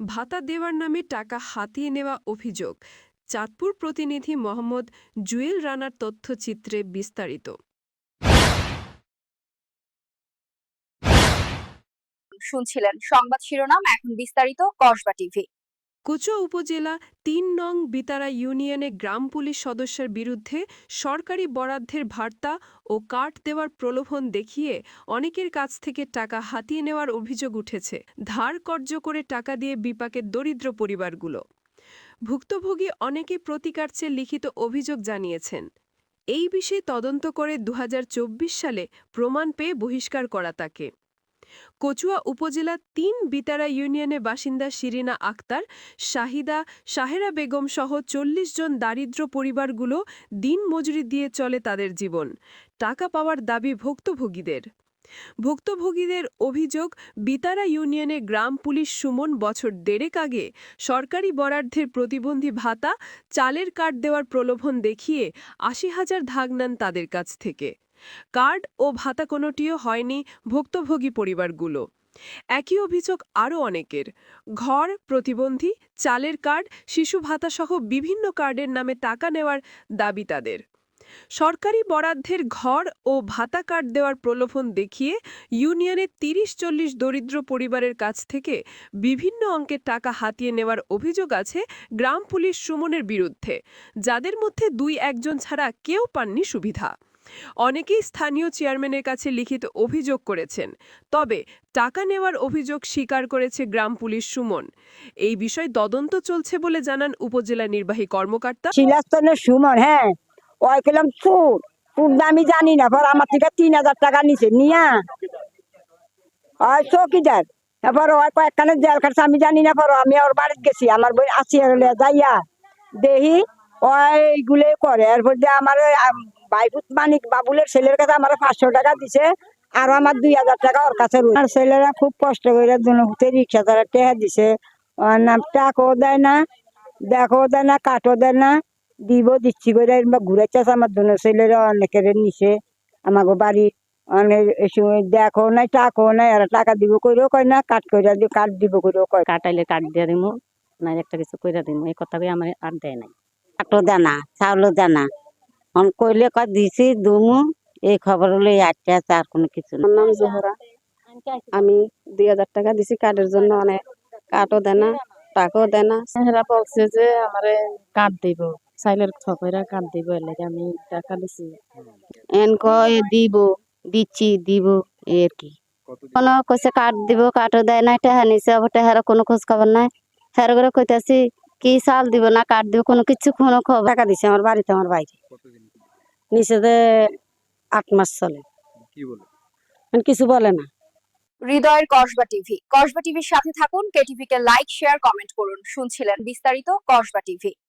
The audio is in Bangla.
ভাতা দেওয়ার নামে টাকা হাতিয়ে নেওয়া অভিযোগ। চাঁদপুর প্রতিনিধি মোহাম্মদ জুয়েল রানার তথ্যচিত্রে বিস্তারিত। শুনছিলেন সংবাদ শিরোনাম, এখন বিস্তারিত কসবা টিভি। কুচো উপজেলা তিন নং বিতারা ইউনিয়নে গ্রাম পুলিশ সদস্যের বিরুদ্ধে সরকারি বরাদ্দের ভার্তা ও কাঠ দেওয়ার প্রলোভন দেখিয়ে অনেকের কাছ থেকে টাকা হাতিয়ে নেওয়ার অভিযোগ উঠেছে। ধার কর্য করে টাকা দিয়ে বিপাকের দরিদ্র পরিবারগুলো। ভুক্তভোগী অনেকে প্রতিকার চেয়ে লিখিত অভিযোগ জানিয়েছেন। এই বিষয়ে তদন্ত করে দু হাজার চব্বিশ সালে প্রমাণ পেয়ে বহিষ্কার করা তাকে। কচুয়া উপজেলা তিন বিতারা ইউনিয়নের বাসিন্দা শিরিনা আক্তার, শাহিদা, শাহেরা বেগম সহ চল্লিশ জন দারিদ্র পরিবারগুলো দিন মজুরি দিয়ে চলে তাদের জীবন। টাকা পাওয়ার দাবি ভুক্তভোগীদের। ভুক্তভোগীদের অভিযোগ, বিতারা ইউনিয়নে গ্রাম পুলিশ সুমন বছর দেড়েক আগে সরকারি বরাদ্দের প্রতিবন্ধী ভাতা, চালের কার্ড দেওয়ার প্রলোভন দেখিয়ে আশি হাজার ধাগ নেন তাদের কাছ থেকে। কার্ড ও ভাতা কোনোটিও হয়নি ভুক্তভোগী পরিবারগুলো। একই অভিযোগ আরও অনেকের। ঘর, প্রতিবন্ধী, চালের কার্ড, শিশু ভাতাসহ বিভিন্ন কার্ডের নামে টাকা নেওয়ার দাবি তাদের। সরকারি বরাদ্দের ঘর ও ভাতা কার্ড দেওয়ার প্রলোভন দেখিয়ে ইউনিয়নের তিরিশ চল্লিশ দরিদ্র পরিবারের কাছ থেকে বিভিন্ন অঙ্কের টাকা হাতিয়ে নেওয়ার অভিযোগ আছে গ্রাম পুলিশ সুমনের বিরুদ্ধে, যাদের মধ্যে দুই একজন ছাড়া কেউ পাননি সুবিধা। অনেকেই স্থানীয় চেয়ারম্যানের কাছে লিখিত অভিযোগ করেছেন। তবে টাকা নেওয়ার অভিযোগ স্বীকার করেছে গ্রাম পুলিশ সুমন। এই বিষয়ে তদন্ত চলছে বলে জানান উপজেলা নির্বাহী কর্মকর্তা। শিলাস্তনের সুমন হ্যাঁ। ওই পেলাম চুর চুর আমি জানি না পর আমার থেকে তিন হাজার টাকা নিছে, নিয়া। ওই চৌকিদার, এবার ওই কয়েকখানে জেল খাটছে, আমি জানি না পর আমি ওর বাড়িতে গেছি, আমার বই আসি যাইয়া দেহি ওইগুলো করে। এরপর যে আমার বাইপুত মানিক বাবুলের ছেলের কাছে আমার পাঁচশো টাকা দিছে, আর আমার দুই হাজার টাকা ওর কাছে আর ছেলেরা খুব কষ্ট করে দুনুতে রিক্সা তারা টেহা দিছে। ওর নাম টাকাও দেয় না দেখো দেয় না, কাঠও দেয় না, দিব, দিচ্ছি করে ঘুরাইতেছে আমার দুনো ছেলেরা, অনেকের নিছে আমাকে বাড়ি। অনেক দেখো নাই, টাকাও নাই, আর টাকা দিব কইরেও কয় না কাট কইরা দিব, কাঠ দিব কইরেও কয় কাটাইলে কাট দিয়ে দিব না একটা কিছু কইরা দিমু, এই কথা আমার আর দেয় নাই। কাটো দানা, চাউলো দানা। অন কইলে কয়, দিছি, দুমু, এই খবর হলো এই আটটা আর কোনো কিছু না। নাম জোহরা। আমি দুই হাজার টাকা দিছি কার্ডের জন্য, অনেক কার্ডও দেয় না, টাকাও দেয় না। এরা বলছে যে আমারে কার্ড দিব সাইলের ছকইরা কার্ড দিব, এর লাগে আমি টাকা দিছি। এন কয়, দিব, দিচ্ছি, দিব, এই আর কি। কোনো কইছে কাঠ দিব কাঠও দেয় না টেহা নিছে, আবার টেহার কোনো খোঁজ খবর নাই। হের করে কইতাছি কি চাল দিব না কাঠ দিব কোনো কিছু কোনো খবর টাকা দিছে আমার বাড়িতে আমার বাইরে নিচেতে আট মাস চলে। এখন কিছু বলে না। হৃদয়ের কসবা টিভি। কসবা টিভির সাথে থাকুন কে কে লাইক শেয়ার কমেন্ট করুন। শুনছিলেন বিস্তারিত কসবা টিভি।